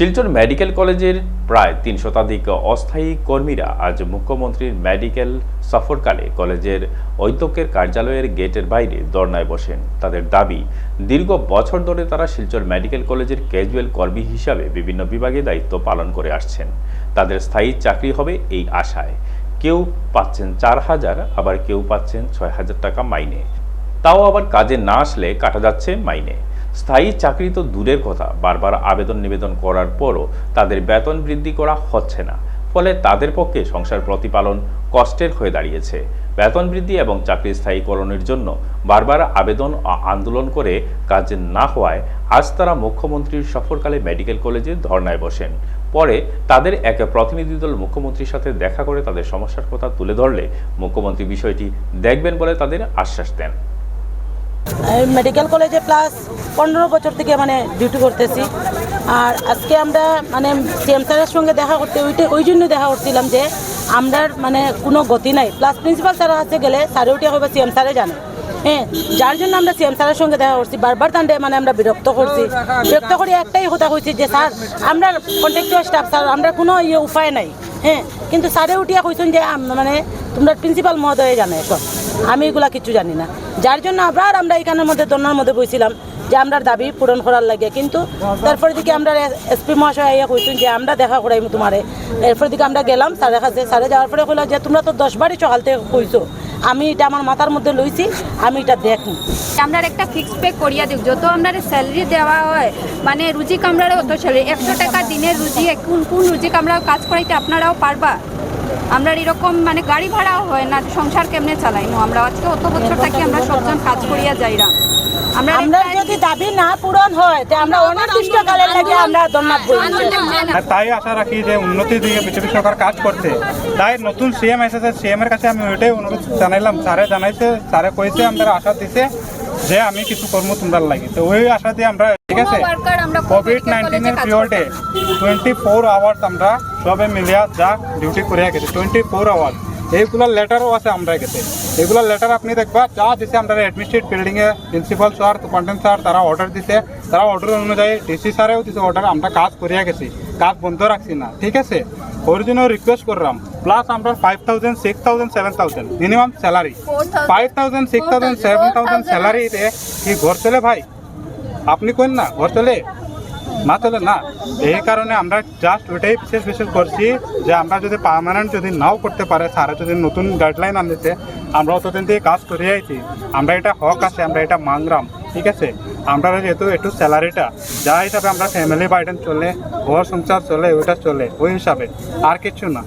Silchar medical কলেজের প্রায় তিন শতাধিক অস্থায়ী কর্মীরা আজ মুখ্যমন্ত্রীর মেডিকেল সফরকালে কলেজের ঐত্যকের কার্যালয়ের গেটের বাইরে ধর্নায় বসেন। তাদের দাবি, দীর্ঘ বছর ধরে তারা শিলচর মেডিকেল কলেজের ক্যাজুয়াল কর্মী হিসাবে বিভিন্ন বিভাগে দায়িত্ব পালন করে আসছেন। তাদের স্থায়ী চাকরি হবে এই আশায়। কেউ পাচ্ছেন চার হাজার, আবার কেউ পাচ্ছেন ছয় হাজার টাকা মাইনে। তাও আবার কাজে না আসলে কাটা যাচ্ছে মাইনে। স্থায়ী চাকরি তো দূরের কথা। বারবার আবেদন নিবেদন করার পরও তাদের বেতন বৃদ্ধি করা হচ্ছে না। ফলে তাদের পক্ষে সংসার প্রতিপালন কষ্টের হয়ে দাঁড়িয়েছে। বেতন বৃদ্ধি এবং চাকরি স্থায়ীকরণের জন্য বারবার আবেদন আন্দোলন করে কাজ না হওয়ায় আজ তারা মুখ্যমন্ত্রীর সফরকালে মেডিকেল কলেজে ধর্নায় বসেন। পরে তাদের এক প্রতিনিধি দল মুখ্যমন্ত্রীর সাথে দেখা করে তাদের সমস্যার কথা তুলে ধরলে মুখ্যমন্ত্রী বিষয়টি দেখবেন বলে তাদের আশ্বাস দেন। মেডিকেল কলেজে প্লাস পনেরো বছর থেকে মানে ডিউটি করতেছি। আর আজকে আমরা মানে সিএম স্যারের সঙ্গে দেখা করতে ওইটা ওই জন্য দেখা করছিলাম যে আমরার মানে কোনো গতি নাই। প্লাস প্রিন্সিপাল স্যারের কাছে গেলে স্যারে উঠে হবে সিএম স্যারে জানে। হ্যাঁ যার জন্য আমরা সিএম স্যারের সঙ্গে দেখা করছি। বারবার তান্ডে মানে আমরা বিরক্ত করছি। বিরক্ত করে একটাই কথা কইছি যে, স্যার, আমরা কন্ট্রাক্টর স্টাফ স্যার, আমরা কোনো ইয়ে উপায় নাই। হ্যাঁ কিন্তু স্যারে উঠিয়া কইছেন যে মানে তোমরা প্রিন্সিপাল মহোদয় জানে সব আমি এগুলা কিছু জানি না। যার জন্য আবার আমরা এখানের মধ্যে দন্যার মধ্যে বইছিলাম যে আমরা দাবি পূরণ করার লাগে। কিন্তু তারপরে দিকে আমরা এসপি মহাশয় আইয়া কইছেন যে আমরা দেখা করাইম তোমারে। এরপর দিকে আমরা গেলাম, স্যারের কাছে। স্যারে যাওয়ার পরে কইলা যে তোমরা তো দশ বারই সকাল থেকে কইছো। আমি এটা আমার মাথার মধ্যে লইছি, আমি এটা দেখুন আমরা একটা ফিক্স পে করিয়া দিই যত আমরা স্যালারি দেওয়া হয় মানে রুজি কামরারে অত স্যালারি একশো টাকা দিনের রুজি কোন কোন রুজি কামরা কাজ করাইতে আপনারাও পারবা? আমরা এরকম মানে গাড়ি ভাড়াও হয় না সংসার কেমনে চালাইমু আমরা আজকে অত বছর থাকি আমরা সবজন কাজ করিয়া যাইরা আমরা আমরা যদি দাবি না পূরণ হয় তে আমরা অনির্দিষ্টকালের লাগে আমরা দন্যাত বইছি আর তাই আশা রাখি যে উন্নতির দিকে বিজেপি সরকার কাজ করছে। তাই নতুন সিএম এসেছে সিএম এর কাছে আমি ওইটাই অনুরোধ জানাইলাম। স্যারে জানাইছে স্যারে কইছে আমরা আশা দিছে। যে আমি কিছু কর্ম তোমরা লাগে। তো ওই আশা দিয়ে আমরা ঠিক আছে? কোভিড নাইন্টিনের পিরিয়ডে টোয়েন্টি ফোর আওয়ার্স আমরা সবে মিলিয়া যা ডিউটি করিয়া গেছি। টোয়েন্টি ফোর আওয়ার্স এইগুলোর লেটারও আছে আমরা গেছে। এগুলোর লেটার আপনি দেখবা যা দিছে আমরা অ্যাডমিনিস্ট্রেট বিল্ডিং এ প্রিন্সিপাল স্যার সুপারিনটেন্ডেন্ট স্যার তারা অর্ডার দিছে। তারা অর্ডার অনুযায়ী ডিসি স্যারেও দিছে অর্ডার আমরা কাজ করিয়া গেছি। কাজ বন্ধ রাখছি না ঠিক আছে? ওর জন্য রিকোয়েস্ট করলাম। প্লাস আমরা five thousand six thousand seven thousand minimum salary five thousand six thousand seven thousand স্যালারিতে কি ঘর চলে ভাই? আপনি কইন না? ঘর চলে? না চলে না। এই কারণে আমরা জাস্ট ওইটাই বিশেষ বিশেষ করছি যে আমরা যদি পার্মানেন্ট যদি নাও করতে পারে স্যারা যদি নতুন গাইডলাইন আনতেছে আমরা অতদিন থেকে কাজ করে আইছি। আমরা এটা হক আছে আমরা এটা মাংরাম ঠিক আছে? আমরা যেহেতু একটু স্যালারিটা যা হিসাবে আমরা ফ্যামিলি বাইডেন চলে ঘর সংসার চলে ওইটা চলে ওই হিসাবে। আর কিছু না।